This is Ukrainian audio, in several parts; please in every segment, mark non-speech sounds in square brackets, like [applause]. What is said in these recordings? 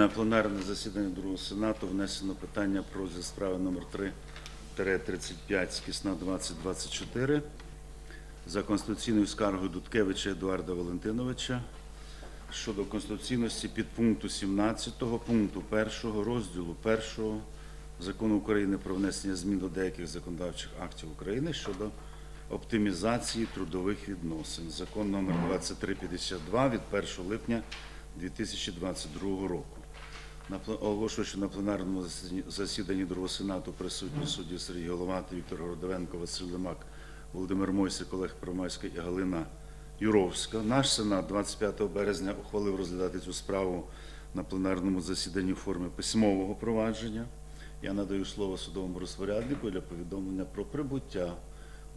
на пленарне засідання Другого Сенату внесено питання про розгляд справи номер 3 скісна 2024 за конституційною скаргою Дудкевича Едуарда Валентиновича щодо конституційності підпункту 17 пункту 1 розділу 1 Закону України про внесення змін до деяких законодавчих актів України щодо оптимізації трудових відносин. Закон номер 2352 від 1 липня 2022 року. На Оголошую, що на пленарному засіданні- Другого Сенату присутні судді Сергій Головатий, Віктор Городовенко, Василь Лемак, Володимир Мойсик, Олег Промайський і Галина Юровська. Наш Сенат 25 березня ухвалив розглядати цю справу на пленарному засіданні в формі письмового провадження. Я надаю слово судовому розпоряднику для повідомлення про прибуття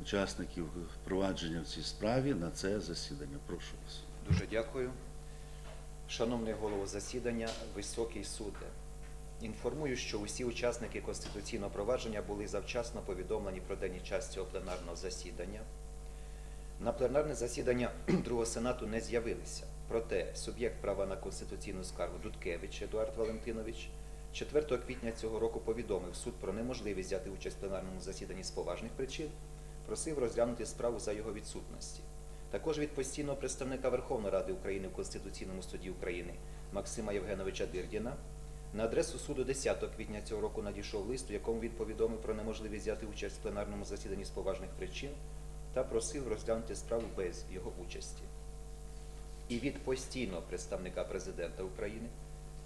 учасників провадження в цій справі на це засідання. Прошу вас. Дуже дякую. Шановний голово засідання, високий суде. Інформую, що усі учасники конституційного провадження були завчасно повідомлені про день час цього пленарного засідання. На пленарне засідання [clears throat] Другого Сенату не з'явилися. Проте суб'єкт права на конституційну скаргу Дудкевич Едуард Валентинович 4 квітня цього року повідомив суд про неможливість взяти участь в пленарному засіданні з поважних причин, просив розглянути справу за його відсутності. Також від постійного представника Верховної Ради України в Конституційному суді України Максима Євгеновича Дирдіна на адресу суду 10 квітня цього року надійшов лист, у якому він повідомив про неможливість взяти участь в пленарному засіданні з поважних причин та просив розглянути справу без його участі. І від постійного представника президента України,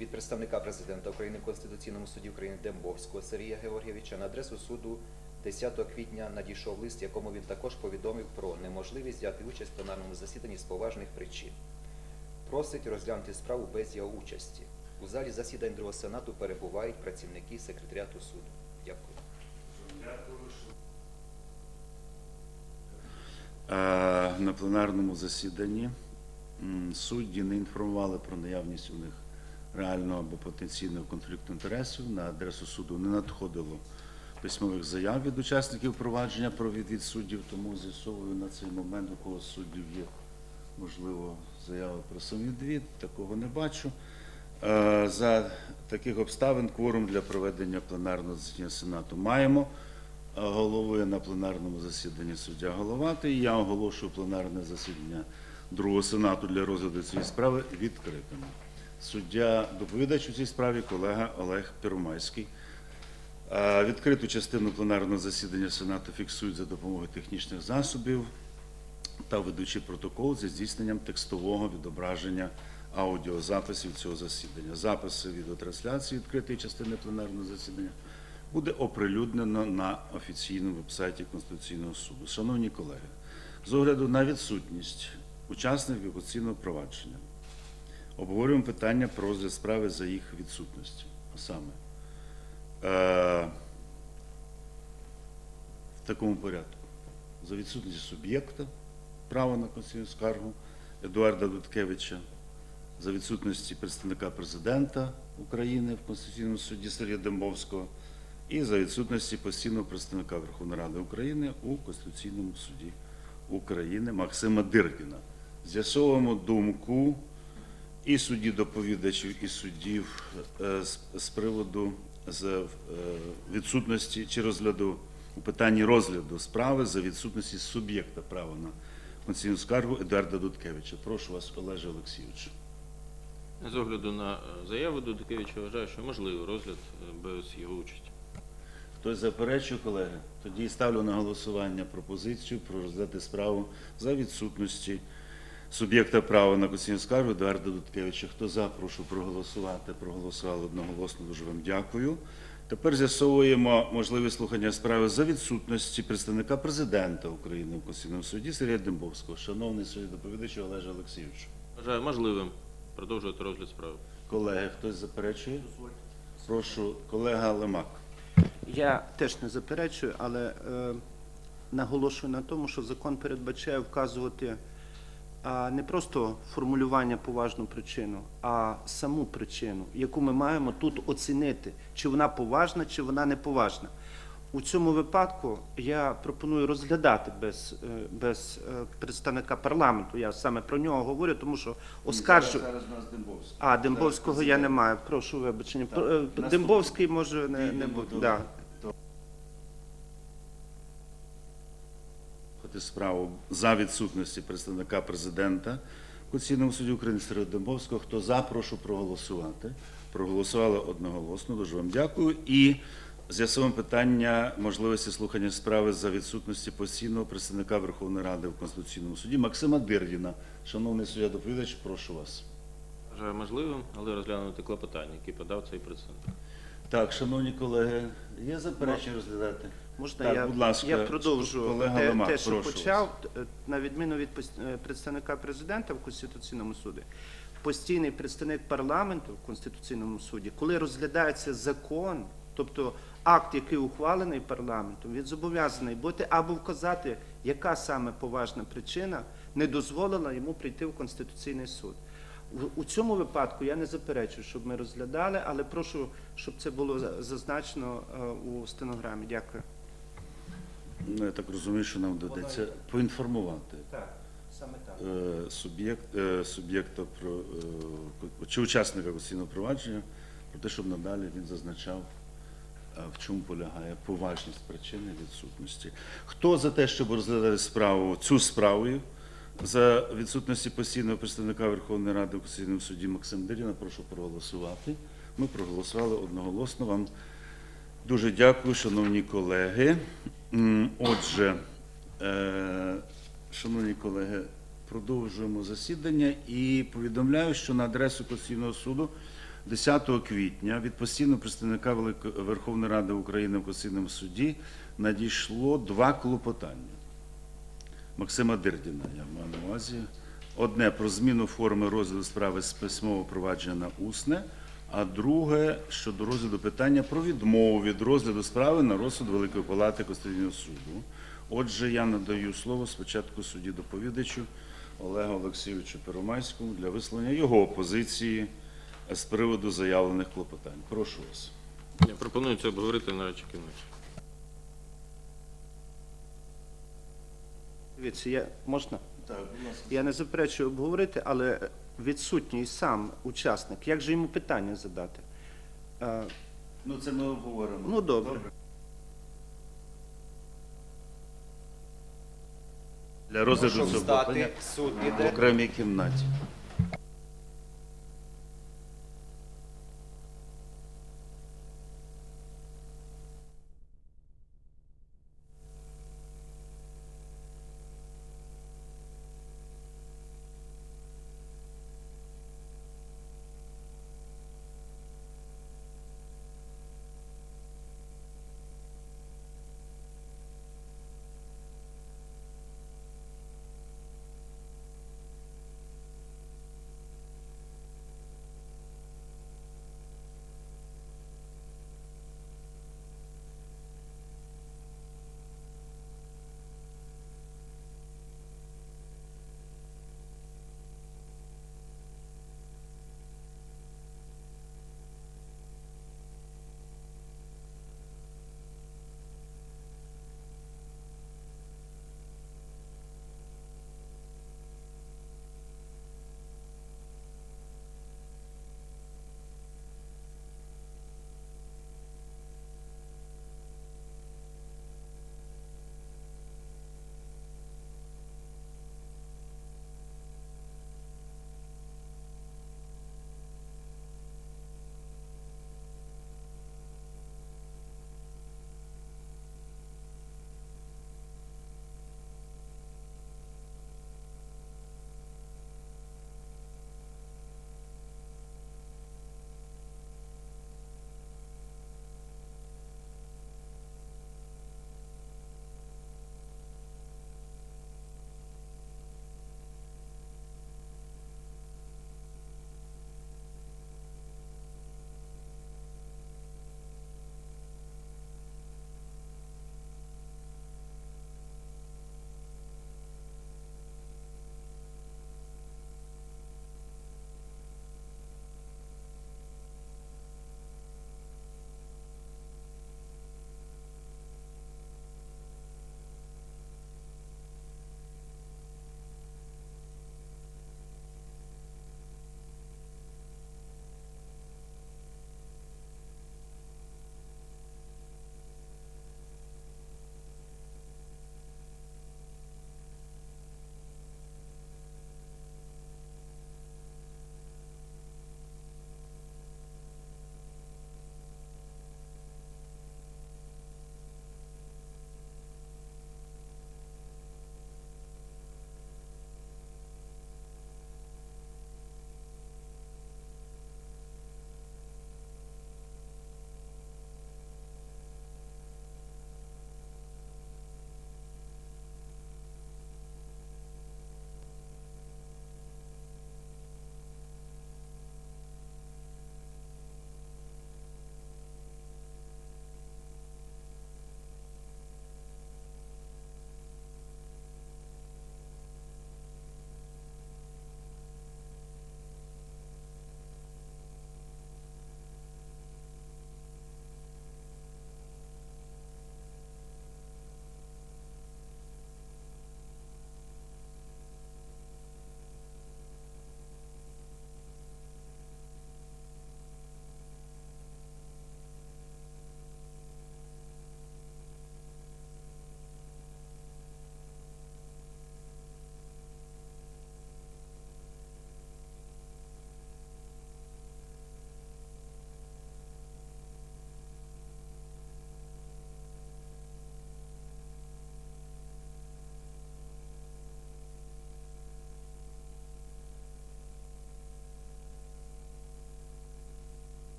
від представника президента України в Конституційному суді України Дембовського Сергія Георгійовича на адресу суду 10 квітня надійшов лист, якому він також повідомив про неможливість взяти участь в пленарному засіданні з поважних причин. Просить розглянути справу без його участі. У залі засідань Другого Сенату перебувають працівники секретаріату суду. Дякую. Е, На пленарному засіданні судді не інформували про наявність у них реального або потенційного конфлікту інтересів. На адресу суду не надходило письмових заяв від учасників провадження про відвід суддів, тому з'ясовую на цей момент, у кого суддів є, можливо, заяви про самовідвід. Такого не бачу. Е, За таких обставин кворум для проведення пленарного засідання Сенату маємо. Е, Головує на пленарному засіданні суддя Головатий. Я оголошую пленарне засідання Другого Сенату для розгляду цієї справи відкритим. Суддя доповідач у цій справі колега Олег Первомайський. Е, Відкриту частину пленарного засідання Сенату фіксують за допомогою технічних засобів та ведучи протокол зі здійсненням текстового відображення аудіозаписів цього засідання. Записи відеотрансляції відкритої частини пленарного засідання буде оприлюднено на офіційному вебсайті Конституційного суду. Шановні колеги, з огляду на відсутність учасників конституційного провадження обговорюємо питання про розгляд справи за їх відсутності. А саме, в такому порядку. За відсутність суб'єкта права на конституційну скаргу Едуарда Дудкевича, за відсутності представника президента України в Конституційному суді Сергія Дембовського і за відсутності постійного представника Верховної Ради України у Конституційному суді України Максима Дирдіна. З'ясовуємо думку і судді доповідачів, і суддів е, з приводу з е, відсутності чи розгляду у питанні розгляду справи за відсутності суб'єкта права на конституційну скаргу Едуарда Дудкевича. Прошу вас, Олеже Олексійович. З огляду на е, заяву Дудкевича вважаю, що можливий розгляд е, без його участі. Хтось заперечує, колеги? Тоді ставлю на голосування пропозицію про розглядати справу за відсутності суб'єкта права на конституційну скаргу Едуарда Дудкевича. Хто за, прошу проголосувати. Проголосували одноголосно. Дуже вам дякую. Тепер з'ясовуємо можливість слухання справи за відсутності представника президента України у Конституційному суді Сергія Дембовського. Шановний судді доповідачу Олеже Олексійовичу. Вважаю можливим продовжувати розгляд справи. Колеги, хтось заперечує? Прошу, колега Лемак. Я теж не заперечую, але е, наголошую на тому, що закон передбачає вказувати не просто формулювання поважну причину, а саму причину, яку ми маємо тут оцінити, чи вона поважна, чи вона не поважна. У цьому випадку я пропоную розглядати без, е, без е, представника парламенту. Я саме про нього говорю, тому що оскаржу. Зараз, зараз у нас Дембовський. А, Дембовського Зараз я не маю. Прошу вибачення. Так. Е. Дембовський може не, не бути. Да. Слухати справу за відсутності представника президента Конституційному суді України Сергія Дембовського. Хто за, прошу проголосувати. Проголосували одноголосно. Дуже вам дякую. І з'ясуємо питання можливості слухання справи за відсутності постійного представника Верховної Ради в Конституційному суді Максима Дирдіна. Шановний суддя доповідач, прошу вас. Вважаю можливим, але розглянути клопотання, які подав цей представник. Так, шановні колеги, є заперечення розглядати? Можна Так, я, будь ласка, я продовжу колега те, Ломак, те, що прошу почав, е, на відміну від е, представника президента в Конституційному суді, постійний представник парламенту в Конституційному суді, коли розглядається закон, тобто акт, який ухвалений парламентом, він зобов'язаний бути або вказати, яка саме поважна причина не дозволила йому прийти в Конституційний суд. У цьому випадку я не заперечую, щоб ми розглядали, але прошу, щоб це було зазначено е, у стенограмі. Дякую. Ну, я так розумію, що нам доведеться поінформувати Так, саме так. е, суб'єкт, е, суб'єкта про е, чи учасника конституційного провадження про те, щоб надалі він зазначав, е, в чому полягає поважність причини відсутності. Хто за те, щоб розглядати справу цю справу за відсутності постійного представника Верховної Ради в Конституційному суді Максим Диріна, прошу проголосувати. Ми проголосували одноголосно. Вам Дуже дякую, шановні колеги. Отже, е, шановні колеги, продовжуємо засідання і повідомляю, що на адресу Конституційного суду 10 квітня від постійного представника Верховної Ради України в Конституційному суді надійшло два клопотання. Максима Дирдіна, я маю на увазі. Одне про зміну форми розгляду справи з письмового провадження на усне, а друге щодо розгляду питання про відмову від розгляду справи на розсуд Великої Палати Конституційного суду. Отже, я надаю слово спочатку судді доповідачу Олегу Олексійовичу Первомайському для висловлення його позиції з приводу заявлених клопотань. Прошу вас. Я пропоную це обговорити на речі кімнаті. Дивіться, я можна? Так, будь ласка. Я не заперечую обговорити, але відсутній сам учасник. Як же йому питання задати? Е, Ну, це ми обговоримо. Ну, добре. Для розгляду Прошу цього питання суд в окремій кімнаті.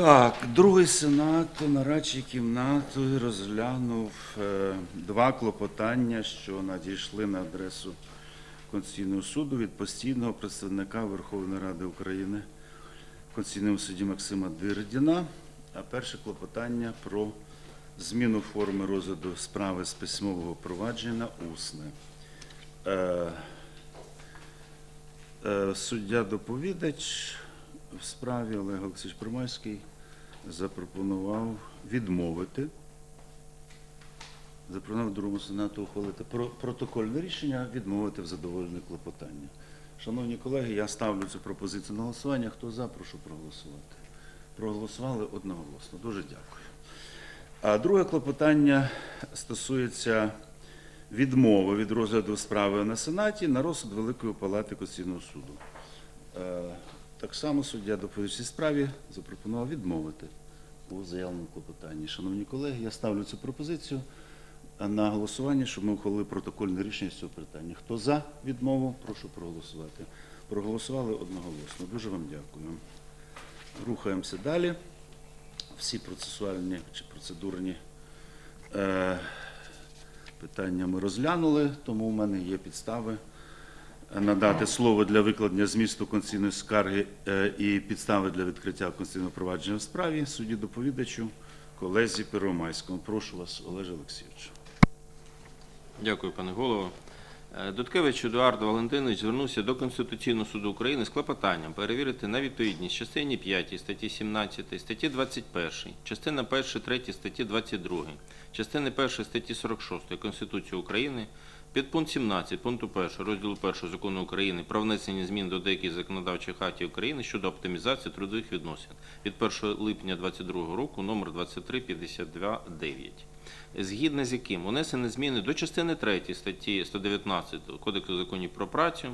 Так, другий сенат нарадчої кімнати розглянув е, два клопотання, що надійшли на адресу Конституційного суду від постійного представника Верховної Ради України в Конституційному суді Максима Дирдіна. А перше клопотання про зміну форми розгляду справи з письмового провадження на усне. Е, Е, Суддя-доповідач в справі Олег Олексійович Примайський запропонував відмовити. Запропонував другому сенату ухвалити про протокольне рішення, відмовити в задоволенні клопотання. Шановні колеги, я ставлю цю пропозицію на голосування. Хто за, прошу проголосувати. Проголосували одноголосно. Дуже дякую. А друге клопотання стосується відмови від розгляду справи на Сенаті на розсуд Великої Палати Конституційного суду. Так само суддя доповідач справі запропонував відмовити у заявленому клопотанні. Шановні колеги, я ставлю цю пропозицію на голосування, щоб ми ухвалили протокольне рішення з цього питання. Хто за відмову, прошу проголосувати. Проголосували одноголосно. Дуже вам дякую. Рухаємося далі. Всі процесуальні чи процедурні е, питання ми розглянули, тому у мене є підстави надати слово для викладення змісту конституційної скарги е, і підстави для відкриття конституційного провадження в справі судді доповідачу колезі Первомайському. Прошу вас, Олеже Олексійовичу. Дякую, пане голово. Е, Дудкевич Едуард Валентинович звернувся до Конституційного суду України з клопотанням перевірити на відповідність частині 5 статті 17, статті 21, частина 1, 3 статті 22, частини 1 статті 46 Конституції України, підпункт 17 пункту 1 розділу 1 Закону України про внесення змін до деяких законодавчих актів України щодо оптимізації трудових відносин від 1 липня 2022 року номер 23529 згідно з яким унесені зміни до частини 3 статті 119 Кодексу законів про працю,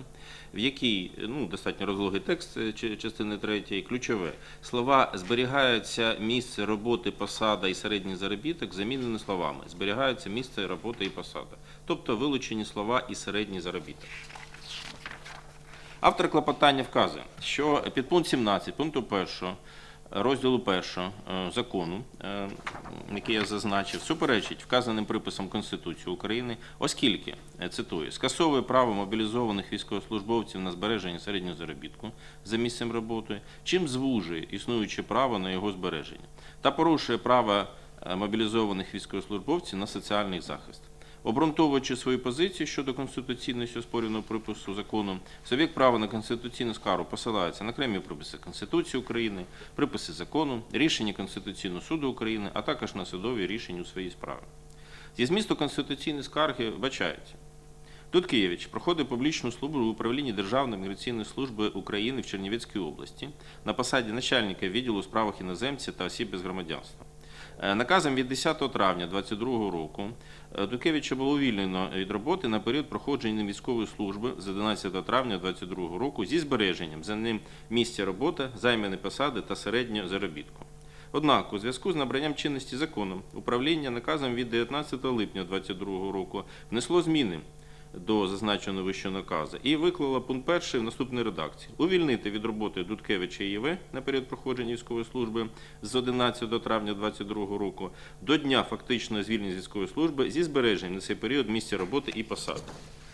в якій ну, достатньо розлогий текст е, частини 3, ключове слова зберігаються місце роботи, посада і середній заробіток замінені словами зберігаються місце роботи і посада, тобто вилучені слова і середній заробіток. Автор клопотання вказує, що підпункт 17 пункту 1 розділу 1 закону, е, який я зазначив, суперечить вказаним приписам Конституції України, оскільки, е, цитую, скасовує право мобілізованих військовослужбовців на збереження середнього заробітку за місцем роботи, чим звужує існуюче право на його збереження, та порушує право е, мобілізованих військовослужбовців на соціальний захист. Обґрунтовуючи свою позицію щодо конституційності оспорюваного припису закону, суб'єкт права на конституційну скаргу посилається на окремі приписи Конституції України, приписи закону, рішення Конституційного суду України, а також на судові рішення у своїй справі. Зі змісту конституційної скарги вбачається. Дудкевич проходить публічну службу в управлінні Державної міграційної служби України в Чернівецькій області на посаді начальника відділу справах іноземців та осіб без громадянства. Е, Наказом від 10 травня 2022 року е, Дудкевича було увільнено від роботи на період проходження військової служби з 11 травня 2022 року зі збереженням за ним місця роботи, займаної посади та середнього заробітку. Однак, у зв'язку з набранням чинності законом, управління наказом від 19 липня 2022 року внесло зміни до зазначеного вищого наказу і виклала пункт перший в наступній редакції: увільнити від роботи Дудкевича ІВ на період проходження військової служби з 11 травня 2022 року до дня фактичного звільнення з військової служби зі збереженням на цей період місця роботи і посади.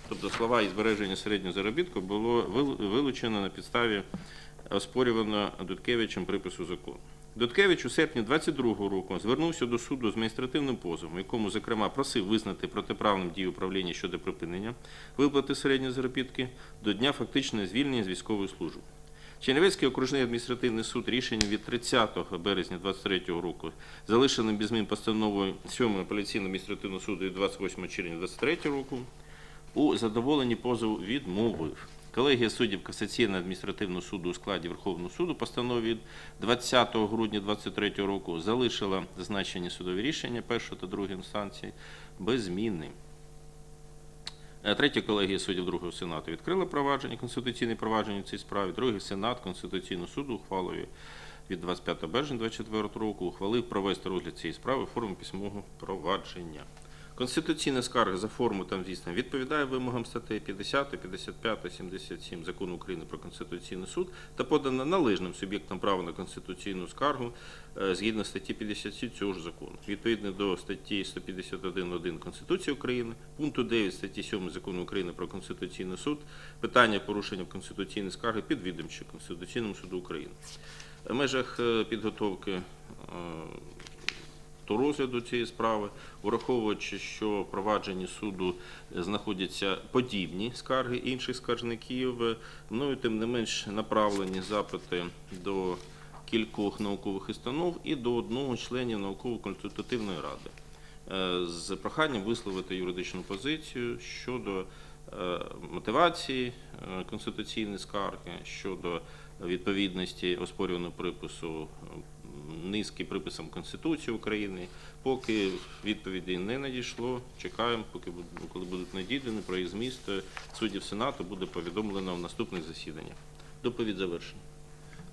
Тобто слова і збереження середнього заробітку було вилучено на підставі оспорюваного Дудкевичем припису закону. Дудкевич у серпні 22-го року звернувся до суду з адміністративним позовом, якому, зокрема, просив визнати протиправним дії управління щодо припинення виплати середньої заробітки до дня фактичного звільнення з військової служби. Чернівецький окружний адміністративний суд рішенням від 30 березня 2023 року, залишеним без змін постановою 7 апеляційного адміністративного суду від 28 червня 2023 року, у задоволенні позову відмовив. Колегія суддів Касаційного адміністративного суду у складі Верховного суду постанові від 20 грудня 2023 року залишила зазначені судові рішення першої та другої інстанції без зміни. Е, Третя колегія суддів Другого Сенату відкрила провадження, конституційне провадження в цій справі. Другий Сенат Конституційного суду ухвалою від 25 березня 2024 року ухвалив провести розгляд цієї справи в формі письмового провадження. Конституційна скарга за форму там здійснення відповідає вимогам статей 50, 55, 77 Закону України про Конституційний суд та подана належним суб'єктам права на конституційну скаргу е, згідно статті 57 цього ж закону. Відповідно до статті 151.1 Конституції України, пункту 9 статті 7 Закону України про Конституційний суд, питання порушення конституційної скарги підвідомче Конституційному суду України. В межах е, підготовки е, до розгляду цієї справи, враховуючи, що провадженні суду знаходяться подібні скарги інших скаржників, е, мною тим не менш направлені запити до кількох наукових установ і до одного членів науково-консультативної ради. Е, з проханням висловити юридичну позицію щодо е, мотивації е, конституційної скарги, щодо відповідності оспорюваного припису е, низки приписам Конституції України. Поки відповіді не надійшло, чекаємо, поки коли будуть надійдені про їх зміст е, суддів Сенату буде повідомлено в наступних засіданнях. Доповідь завершена.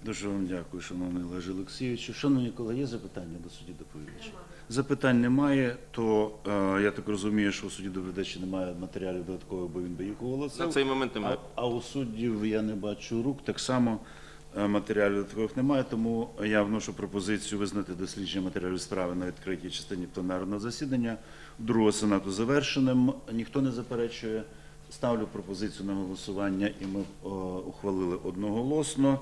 Дуже вам дякую, шановний Олеже Олексійовичу. Шановні колеги, є запитання до судді доповідача? Запитань немає, то е, я так розумію, що у судді доповідача немає матеріалів додаткових, бо він би їх оголосив. На цей момент немає. а у суддів я не бачу рук. Так само матеріалів таких немає, тому я вношу пропозицію визнати дослідження матеріалів справи на відкритій частині пленарного засідання другого сенату завершеним. Ніхто не заперечує. Ставлю пропозицію на голосування, і ми е, ухвалили одноголосно.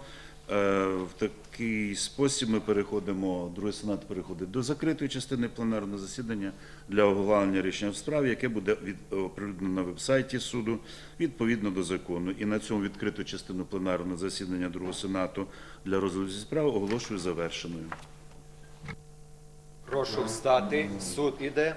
Е, В такий спосіб ми переходимо, другий сенат переходить до закритої частини пленарного засідання для оголошення рішення в справі, яке буде оприлюднено на веб-сайті суду відповідно до закону. І на цьому відкриту частину пленарного засідання другого сенату для розгляду справи оголошую завершеною. Прошу встати. Суд іде.